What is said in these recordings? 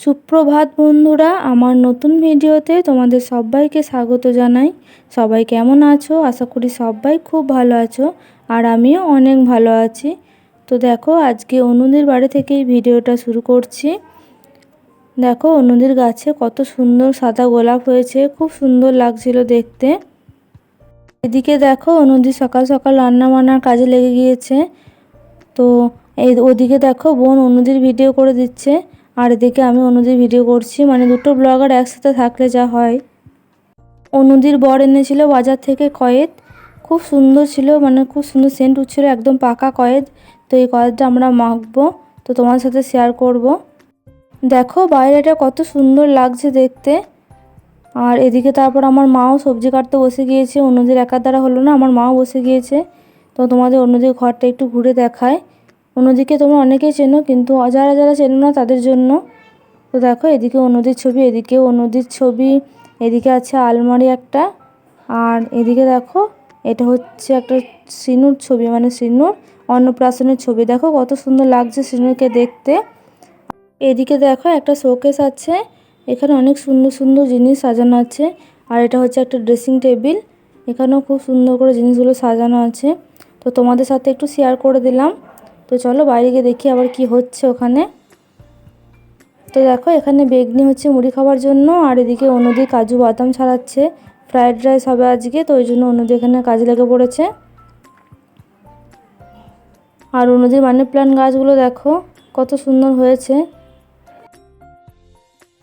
সুপ্রভাত বন্ধুরা, আমার নতুন ভিডিওতে তোমাদের সবাইকে স্বাগত জানাই। সবাই কেমন আছো? আশা করি সবাই খুব ভালো আছো আর আমিও অনেক ভালো আছি। তো দেখো, আজকে অনুদির বাড়ি থেকেই ভিডিওটা শুরু করছি। দেখো অনুদির গাছে কত সুন্দর সাদা গোলাপ হয়েছে, খুব সুন্দর লাগছিল দেখতে। এদিকে দেখো অনুদি সকাল সকাল রান্না বান্নার কাজে লেগে গিয়েছে। তো এই ওদিকে দেখো, বোন অনুদির ভিডিও করে দিচ্ছে। আর এদিকে আমি অনুদির ভিডিও করছি। মানে দুটো ব্লগার একসাথে থাকলে যা হয়। অনুদির বর এনেছিল বাজার থেকে কয়েদ। খুব সুন্দর ছিল মানে খুব সুন্দর সেন্ট উঠছিল, একদম পাকা কয়েদ। তো এই কয়েদটা আমরা মাখবো। তো তোমার সাথে শেয়ার করব। দেখো, বাইরেটা কত সুন্দর লাগছে দেখতে। আর এদিকে তারপর আমার মাও সবজি কাটতে বসে গিয়েছে। অন্যদের একার দ্বারা হলো না, আমার মাও বসে গিয়েছে। তো তোমাদের অন্যদের ঘরটা একটু ঘুরে দেখায়। অন্যদিকে তোমরা অনেকেই চেনো, কিন্তু যারা যারা চেনো না তাদের জন্য। তো দেখো, এদিকে অন্যদের ছবি, এদিকে অন্যদের ছবি, এদিকে আছে আলমারি একটা, আর এদিকে দেখো, এটা হচ্ছে একটা সিনুর ছবি মানে সিনুর অন্নপ্রাশনের ছবি। দেখো, কত সুন্দর লাগছে সিনুরকে দেখতে। এদিকে দেখো, একটা শোকেস আছে, এখানে অনেক সুন্দর সুন্দর জিনিস সাজানো আছে, আর এটা হচ্ছে একটা ড্রেসিং টেবিল, এখানেও খুব সুন্দর করে জিনিসগুলো সাজানো আছে। তো তোমাদের সাথে একটু শেয়ার করে দিলাম। তো চলো বাইরে গিয়ে দেখি আবার কি হচ্ছে ওখানে। তো দেখো এখানে বেগনি হচ্ছে মুড়ি খাওয়ার জন্য, আর এদিকে অন্যদি কাজু বাদাম ছাড়াচ্ছে। ফ্রায়েড রাইস হবে আজকে, তো ওই জন্য অন্যদি এখানে কাজে লেগে পড়েছে। আর অন্যদির মানি প্ল্যান্ট গাছগুলো দেখো, কত সুন্দর হয়েছে।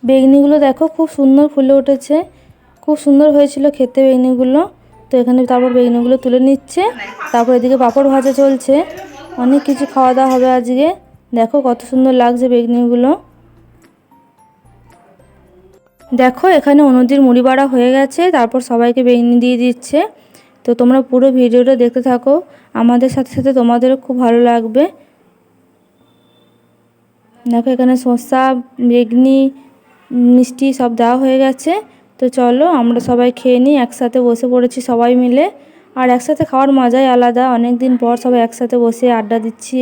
বেগনিগুলো দেখো খুব সুন্দর ফুলে উঠেছে। খুব সুন্দর হয়েছিল খেতে বেগনিগুলো। তো এখানে তারপর বেগনিগুলো তুলে নিচ্ছে, তারপর এদিকে পাঁপড় ভাজা চলছে। অনেক কিছু খাওয়া দাওয়া হবে আজকে। দেখো কত সুন্দর লাগছে বেগনিগুলো। দেখো, এখানে অনুদির মুড়ি বাড়া হয়ে গেছে, তারপর সবাইকে বেগনি দিয়ে দিচ্ছে। তো তোমরা পুরো ভিডিওটা দেখতে থাকো। আমাদের সাথে সাথে তোমাদেরও খুব ভালো লাগবে। দেখো, এখানে শসা, বেগনি, মিষ্টি সব দেওয়া হয়ে গেছে। তো চলো, আমরা সবাই খেয়ে নিই, একসাথে বসে পড়েছি সবাই মিলে। আর একসাথে খাওয়ার মজাই আলাদা। অনেক দিন পর সবাই একসাথে বসে আড্ডা দিচ্ছি,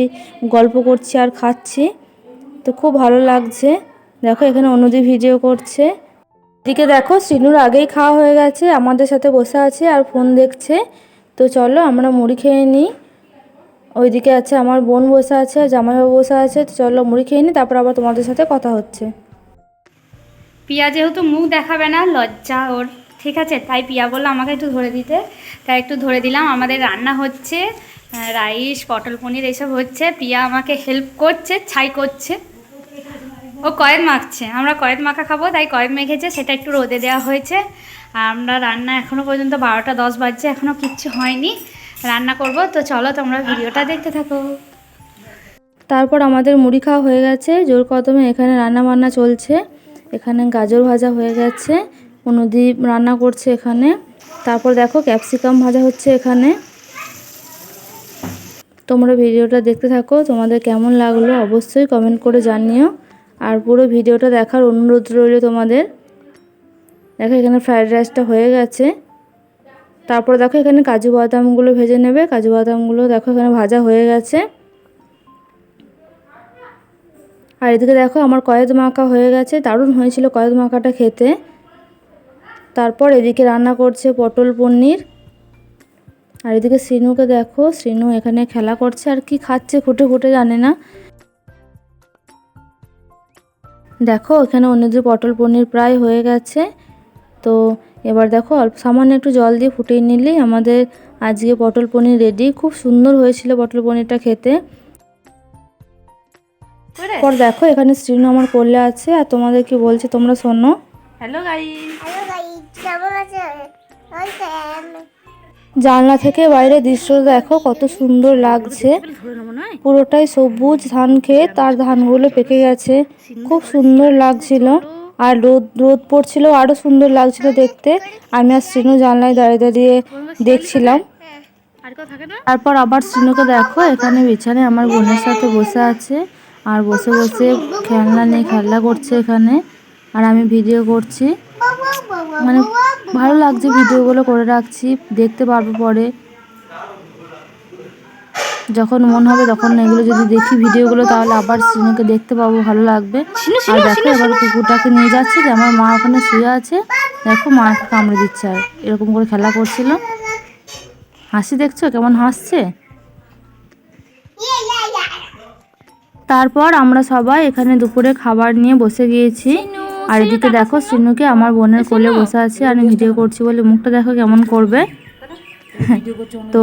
গল্প করছি আর খাচ্ছি। তো খুব ভালো লাগছে। দেখো, এখানে অনুদি ভিডিও করছে। এদিকে দেখো, শ্রীনুর আগেই খাওয়া হয়ে গেছে, আমাদের সাথে বসে আছে আর ফোন দেখছে। তো চলো, আমরা মুড়ি খেয়ে নিই। ওইদিকে আছে আমার বোন বসে আছে, জামাইবাবু বসে আছে। তো চলো, মুড়ি খেয়ে নিই, তারপর আবার তোমাদের সাথে কথা হচ্ছে। পিয়া যেহেতু মুখ দেখাবে না, লজ্জা ওর। ঠিক আছে, তাই পিয়া বলল আমাকে একটু ধরে দিতে। তাই একটু ধরে দিলাম। আমাদের রান্না হচ্ছে রাইস, পটল পনির, এইসব হচ্ছে। পিয়া আমাকে হেল্প করছে, ছাই করছে। ও কয়েদ মাখছে। আমরা কয়েদ মাখা খাব, তাই কয়েদ মেখেছে। সেটা একটু রোদে দেওয়া হয়েছে। আর আমরা রান্না এখনও পর্যন্ত বারোটা দশ বাজছে এখনও কিচ্ছু হয়নি। রান্না করব। তো চলো তোমরা ভিডিওটা দেখতে থাকো। তারপর আমাদের মুড়ি খাওয়া হয়ে গেছে। জোর কদমে এখানে রান্না বান্না চলছে। এখানে গাজর ভাজা হয়ে গেছে। অনুদি রান্না করছে এখানে। তারপর দেখো ক্যাপসিকাম ভাজা হচ্ছে এখানে। তোমরা ভিডিওটা দেখতে থাকো, তোমাদের কেমন লাগল অবশ্যই কমেন্ট করে জানিও। আর পুরো ভিডিওটা দেখার অনুরোধ রইল তোমাদের। দেখো এখানে ফ্রায়েড রাইসটা হয়ে গেছে। তারপর দেখো এখানে কাজু বাদামগুলো ভেজে নেবে। কাজু বাদামগুলো দেখো এখানে ভাজা হয়ে গেছে। আর এদিকে দেখো আমার কয়েদ মাখা হয়ে গেছে। দারুণ হয়েছিল কয়েদ মাখাটা খেতে। তারপর এদিকে রান্না করছে পটল পনির। আর এদিকে শ্রীনুকে দেখো শ্রীনু এখানে খেলা করছে আর কি খাচ্ছে খুঁটে খুঁটে জানে না। দেখো এখানে অন্যদের পটল পনির প্রায় হয়ে গেছে। তো এবার দেখো অল্প সামান্য একটু জল দিয়ে ফুটিয়ে নিলেই আমাদের আজকে পটল পনির রেডি খুব সুন্দর হয়েছিল পটল পনিরটা খেতে। পর দেখো এখানে শ্রীনু আমার কোলে আছে আর তোমাদের কি বলছে তোমরা শোনো। হ্যালো গাই জানলা থেকে বাইরে দৃশ্য দেখো, কত সুন্দর লাগছে। পুরোটাই সবুজ ধান খেয়ে তার ধানগুলো পেকে গেছে। খুব সুন্দর লাগছিল। আর রোদ রোদ পড়ছিল, আরও সুন্দর লাগছিল দেখতে। আমি আর শ্রীনু জানলায় দাঁড়িয়ে দাঁড়িয়ে দেখছিলাম। তারপর আবার শ্রীনুকে দেখো, এখানে বিছানায় আমার বোনের সাথে বসে আছে। আর বসে বসে খেলনা নিয়ে খেলা করছে এখানে। আর আমি ভিডিও করছি। মানে ভালো লাগছে ভিডিওগুলো করে রাখছি দেখতে পারব পরে। যখন মন হবে তখন এগুলো যদি দেখি ভিডিওগুলো তাহলে আবার সিনুকে দেখতে পাবো ভালো লাগবে। আর দেখো এবার কুকুরটাকে নিয়ে যাচ্ছে যে আমার মা ওখানে শুয়ে আছে। দেখো মাকে কামড়ে দিচ্ছে আর এরকম করে খেলা করছিল। হাসি দেখছ? কেমন হাসছে? তারপর আমরা সবাই এখানে দুপুরে খাবার নিয়ে বসে গিয়েছি। আর এদিকে দেখো সিনুকে আমার বোনের কোলে বসে আছে, আর আমি ভিডিও করছি বলে মুখটা দেখো কেমন করবে। তো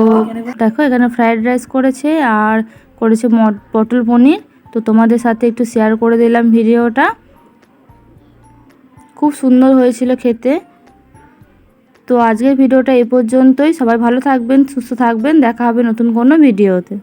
দেখো এখানে ফ্রাইড রাইস করেছে আর করেছে পটল পনির। তো তোমাদের সাথে একটু শেয়ার করে দিলাম ভিডিওটা। খুব সুন্দর হয়েছিল খেতে। তো আজকের ভিডিওটা এ পর্যন্তই। সবাই ভালো থাকবেন, সুস্থ থাকবেন। দেখা হবে নতুন কোনো ভিডিওতে।